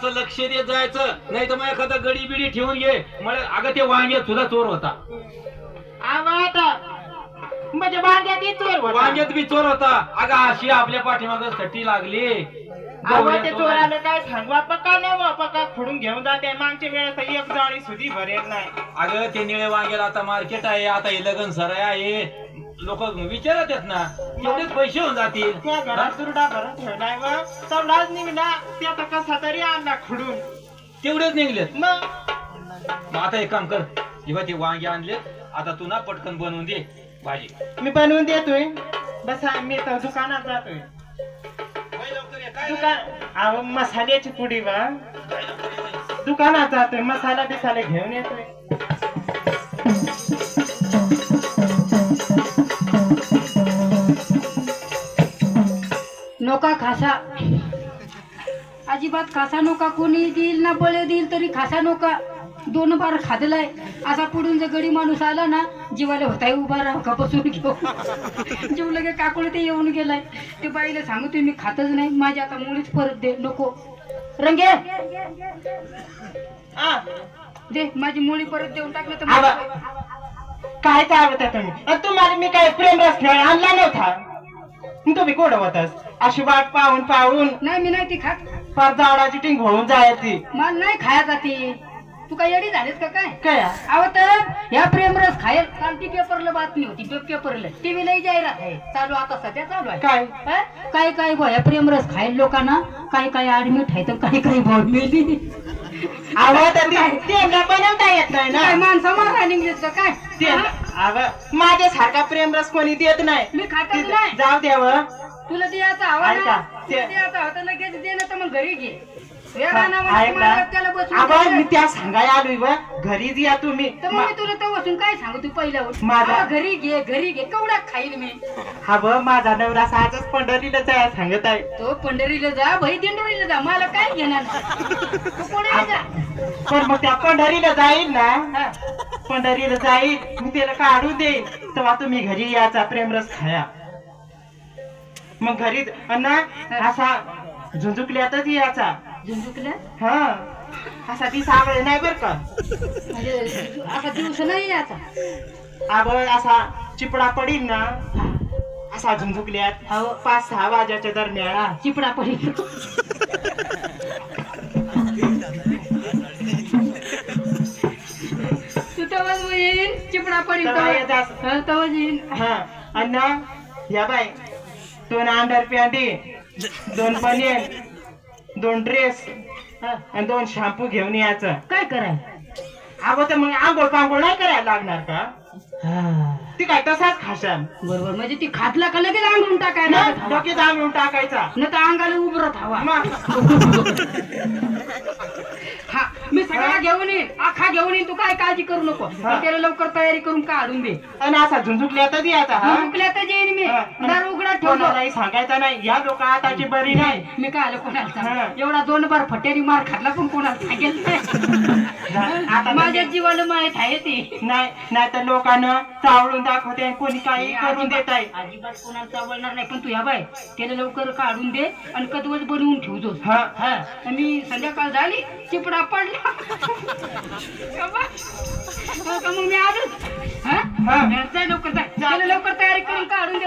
असं लक्ष देत जायचं. नाही तर मग एखादा गडी बिडी ठेवून घे. मला अगं ते वांग्यात तुला चोर होता. आवा आता म्हणजे वांग्यात ही चोर होता. वांग्यात बी चोर होता. अगं अशी आपल्या पाठीमाग सट्टी लागली. आवा ते चोराला काय सांगू? पक्का नाही पक्का खोडून घेऊन जाते मागच्या वेळेस तर एक जाळी सुधी भरेल नाही. अगं ते निळे वांग्याला आता मार्केट आहे. आता हे लगन सराय आहे. लोक विचारत आहेत ना तेवढेच पैसे होऊन जातील. त्या घरात दुरडा भरून ठेवलाय व. तेवढाच निघला त्याचा कसा तरी आणला खुडून. तेवढेच निघलेत. मग? मग आता एक काम कर. जेव्हा ते वांगे आणले आता तू ना पटकन बनवून दे. भाजी. मी बनवून देतोय. बसा मी तर दुकानात जातोय. दुकान अहो मसाल्याची पुडी वा दुकानात जातोय मसाला बिसाला घेऊन येतोय. नोका खासा. अजिबात खासा नोका. कोणी देईल ना बळे देईल तरी खासा नोका. दोन बार खादलाय. असा पुढून जर गडी माणूस आला ना जीवाला होताय उभा राहा का बसून घेऊ? जीव लगे काकुळे ते येऊन गेलाय. ते बाईला सांगू तुम्ही खातच नाही. माझी आता मुळीच परत दे. नको. रंगे! दे. माझी मुळी परत देऊन टाकलं तर. मला- काय चालवता तुम्ही? तुम्हाला मी काय प्रेमरस खेळ आणला नव्हता? तुम्ही कोण होतास? अशी वाट पाहून पाहून. नाही मी नाही ती खात. फार झाडाची टिंग होऊन जायची. मला नाही खायचा ती. तू काय येडी झालीस का काय? काय? अहो तर या प्रेमरस खायल काल ती पेपरला बातमी होती पे- पेपरला. टीव्हीला जाहिरात आहे. चालू आता सध्या चालू आहे. काय? हा? काय काय बुवा, या प्रेमरस खायल लोकांना काही काही ऍडमिट आहे तर काही काही आवाज त्यांना बनवता येत नाही काय ना माणसं मारा निघलीस का काय? ते हा? अव माझ्यासारखा प्रेमरस कोणी देत नाही. मी खातच ते- नाही. जाऊ द्यावं तुला द्यायचा हवा ऐका, ना ते- तुला द्यायचा होता लगेच दे ना तर मग घरी घे. या ऐक रानामध्ये ना. मला त्याला बसून आवाज द्यायचं. मी त्या सांगायला आलोय व घरीच या तुम्ही. तर मग मी तुला तर बसून काय सांगू तू पहिल्यावर? माझा- घरी घे घरी घे. केवढा खाईल मी. हा व माझा नवरा साजच पंढरीला जाय सांगत आहे. तो पंढरीला जा भाई दिंडोरीला जा. मला काय घेणार तू जा. पण मग त्या पंढरीला जाईल ना? पंढरीला जाईल. मी त्याला काढून देईन. तेव्हा तुम्ही घरी याचा प्रेमरस खाया. मग घरी ना असा झुंजुकल्यातच याचा झुंजुकल्या हा. असा ती सावळे नाही बर का? म्हणजे आता दिवस नाही याचा आवड असा चिपडा पडील ना? असा झुंजुकल्यात हो. पाच सहा वाजाच्या दरम्यान. हा, चिपडा पडी तू तेव्हाच मग येईन चिपडा पडी तेव्हा येतात. तेव्हाच येईन हा ना या बाय दोन अंडर पॅन्टी दोन बनियन दोन ड्रेस आणि दोन शॅम्पू घेऊन यायचं. काय कराय? अगो तर मग आंघोळ पांघोळ नाही करायला लागणार का? ती काय तसाच खाशाल? बरोबर. म्हणजे ती खातला का लगेच अंगून टाकायला ना डोक्यात आंघोळ टाकायचा. न तर अंगाला उभरत हवा. हा मी सगळा घेऊन येईन. आखा घेऊन येईन. तू काय काळजी करू नको. त्याला लवकर तयारी करून काढून दे आणि असा झुंझुकल्यातच याचा हा. मुकल्यातच येईन मी हा. कोणालाही सांगायचं नाही. या लोक आताची बरी नाही. मी काय आलं कोणाला? हा. एवढा दोन बार फटेरी मार खाल्ला पण कोणाला सांगेल नाही. आता माझ्या जीवाला माहीत आहे ती. नाही नाही तर लोकांना चावळून दाखवते कोणी काही करून देत आहे अजिबात कोणाला चावलणार नाही पण तू या बाय. त्याला लवकर काढून दे आणि कदवच बनवून ठेवतो हा. हा. आणि संध्याकाळ झाली चिपडा पडला? हो मग मी आलो. जाय लवकर लवकर तयारी करून काढून दे